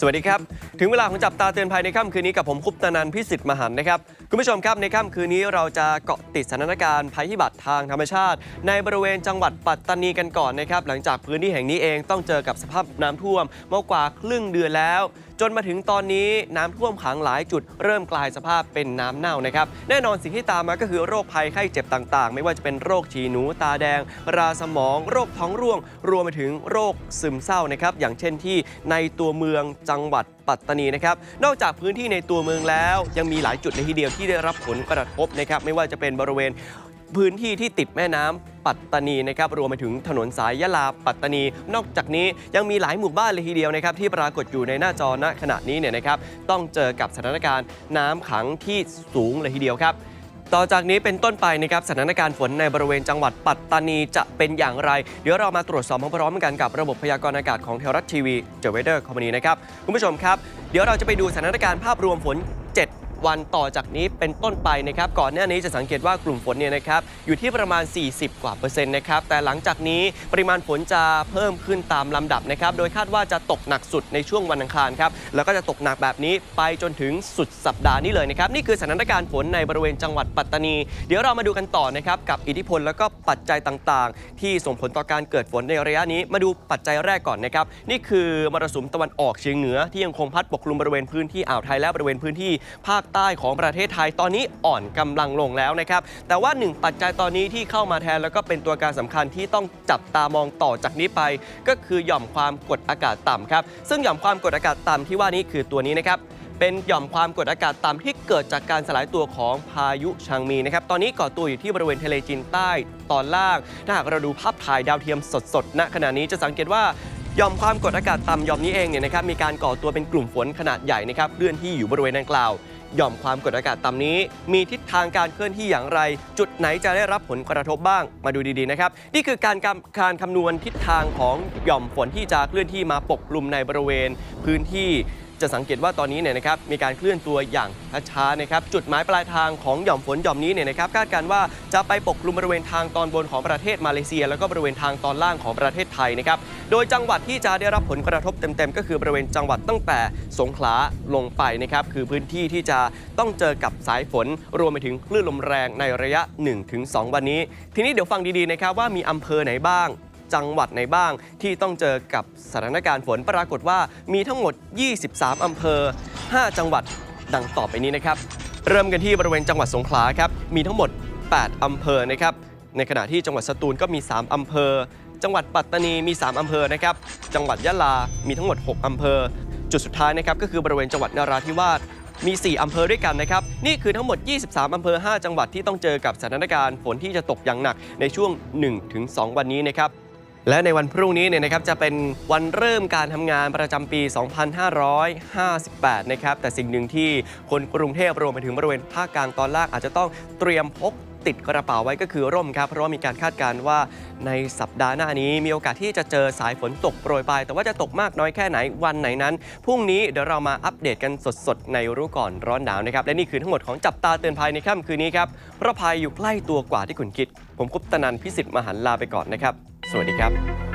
สวัสดีครับ ถึงเวลาของจับตาเตือนภัยในค่ำคืนนี้กับผมคุปตนันพิสิทธิ์มหันนะครับ คุณผู้ชมครับในค่ำคืนนี้เราจะเกาะติดสถานการณ์ภัยพิบัติทางธรรมชาติ ในบริเวณจังหวัดปัตตานีกันก่อนนะครับ หลังจากพื้นที่แห่งนี้เองต้องเจอกับสภาพน้ำท่วมมากกว่าครึ่งเดือนแล้วจนมาถึงตอนนี้น้ำท่วมขังหลายจุดเริ่มกลายสภาพเป็นน้ำเน่านะครับ แน่นอนสิ่งที่ตามมาก็คือโรคภัยไข้เจ็บต่างๆ ไม่ว่าจะเป็นโรคฉีหนูตาแดง ราสมอง โรคท้องร่วง รวมไปถึงโรคซึมเศร้านะครับ อย่างเช่นที่ในตัวเมืองจังหวัดปัตตานีนะครับ นอกจากพื้นที่ในตัวเมืองแล้ว ยังมีหลายจุดในทีเดียวที่ได้รับผลกระทบนะครับ ไม่ว่าจะเป็นบริเวณพื้นที่ที่ติดแม่น้ำ ปัตตานีนะครับรวมไปถึงถนนสายยะลาปัตตานี นอกจากนี้ยังมีหลายหมู่บ้านเลยทีเดียวนะครับที่ปรากฏอยู่ในหน้าจอณขณะนี้เนี่ยนะครับต้องเจอกับสถานการณ์น้ำขังที่สูงเลยทีเดียวครับต่อจากนี้เป็นต้นไปนะครับสถานการณ์ฝนในบริเวณจังหวัดปัตตานีจะเป็นอย่างไร เดี๋ยวเรามาตรวจสอบพร้อมกันกับระบบพยากรณ์อากาศของเทวรัฐทีวีเจเวเดอร์คอมพานีนะครับคุณผู้ชมครับ เดี๋ยวเราจะไปดูสถานการณ์ภาพรวมฝน วันต่อจากนี้เป็นต้นไปนะครับก่อนหน้านี้จะสังเกตว่ากลุ่มฝนเนี่ยนะครับอยู่ที่ประมาณ 40 กว่าเปอร์เซ็นต์นะครับแต่หลังจากนี้ปริมาณฝนจะเพิ่มขึ้นตามลำดับนะครับโดยคาดว่าจะตกหนักสุดในช่วงวันอังคารครับแล้วก็จะตกหนักแบบนี้ไปจนถึงสุดสัปดาห์นี้เลยนะครับนี่คือสถานการณ์ฝนในบริเวณจังหวัดปัตตานี เดี๋ยวเรามาดูกันต่อนะครับกับอิทธิพลแล้วก็ปัจจัยต่างๆ ที่ส่งผลต่อการเกิดฝนในระยะนี้ มาดูปัจจัยแรกก่อนนะครับนี่คือมรสุมตะวันออกเฉียงเหนือที่ยังคงพัดปกคลุมบริเวณพื้นที่อ่าวไทยและบริเวณพื้นที่ภาคใต้ของประเทศไทยตอนนี้อ่อนกำลังลงแล้วนะครับ แต่ว่าหนึ่งปัจจัยตอนนี้ที่เข้ามาแทนแล้วก็เป็นตัวการสำคัญที่ต้องจับตามองต่อจากนี้ไป ก็คือหย่อมความกดอากาศต่ำครับ ซึ่งหย่อมความกดอากาศต่ำที่ว่านี้คือตัวนี้นะครับเป็นหย่อมความกดอากาศต่ำที่เกิดจากการสลายตัวของพายุชางมีนะครับ ตอนนี้ก่อตัวอยู่ที่บริเวณทะเลจีนใต้ตอนล่าง ถ้าหากเราดูภาพถ่ายดาวเทียมสดๆณขณะนี้จะสังเกตว่าหย่อมความกดอากาศต่ำหย่อมนี้เองเนี่ยนะครับมีการก่อตัวเป็นกลุ่มฝนขนาดใหญ่นะครับเคลื่อนที่อยู่บริเวณดังกล่าว ย่อมความกดอากาศต่ำนี้ มีทิศทางการเคลื่อนที่อย่างไร จุดไหนจะได้รับผลกระทบบ้างมาดูดีๆนะครับ นี่คือการกำการคำนวณทิศทางของหย่อมฝนที่จะเคลื่อนที่มาปกคลุมในบริเวณพื้นที่ จะสังเกตว่าตอนนี้เนี่ยนะครับมีการเคลื่อนตัวอย่างช้าๆนะครับจุดหมายปลายทางของหย่อมฝนหย่อมนี้เนี่ยนะครับคาดการว่าจะไปปกคลุมบริเวณทางตอนบนของประเทศมาเลเซีย แล้วก็บริเวณทางตอนล่างของประเทศไทยนะครับโดยจังหวัดที่จะได้รับผลกระทบเต็มๆ ก็คือบริเวณจังหวัดตั้งแต่สงขลาลงไปนะครับคือพื้นที่ที่จะต้องเจอกับสายฝน รวมไปถึงคลื่นลมแรงในระยะ 1-2 วันนี้ ทีนี้เดี๋ยวฟังดีๆนะครับว่ามีอำเภอไหนบ้าง จังหวัดไหนบ้าง ที่ต้องเจอกับสถานการณ์ฝนปรากฏว่ามีทั้งหมด 23 อำเภอ 5 จังหวัดดังต่อไปนี้นะครับ เริ่มกันที่บริเวณจังหวัดสงขลาครับมีทั้งหมด 8 อำเภอนะครับ ในขณะที่จังหวัดสตูลก็มี 3 อำเภอ จังหวัดปัตตานีมี 3 อำเภอนะครับ จังหวัดยะลา มีทั้งหมด 6 อำเภอ จุดสุดท้ายนะครับก็คือบริเวณจังหวัดนราธิวาสมี 4 อำเภอด้วยกันนะครับ นี่คือทั้งหมด 23 อำเภอ 5 จังหวัดที่ต้องเจอกับสถานการณ์ฝนที่จะตกอย่างหนักในช่วง 1-2 วันนี้นะครับ และในวันพรุ่งนี้เนี่ยนะครับจะเป็นวันเริ่มการทำงานประจำปี 2558 นะครับ แต่สิ่งหนึ่งที่คนกรุงเทพรวมไปถึงบริเวณภาคกลางตอนล่างอาจจะต้องเตรียมพกติดกระเป๋าไว้ก็คือร่มครับ เพราะว่ามีการคาดการณ์ว่าในสัปดาห์หน้านี้มีโอกาสที่จะเจอสายฝนตกโปรยปลายแต่ว่าจะตกมากน้อยแค่ไหนวันไหนนั้นพรุ่งนี้เดี๋ยวเรามาอัปเดตกันสดๆ ในรู้ก่อนร้อนหนาวนะครับ และนี่คือทั้งหมดของจับตาเตือนภัยในค่ำคืนนี้ครับเพราะภัยอยู่ใกล้ตัวกว่าที่คุณคิด ผมคุปตนันพิสิทธิ์มหันลาไปก่อนนะครับ สวัสดีครับ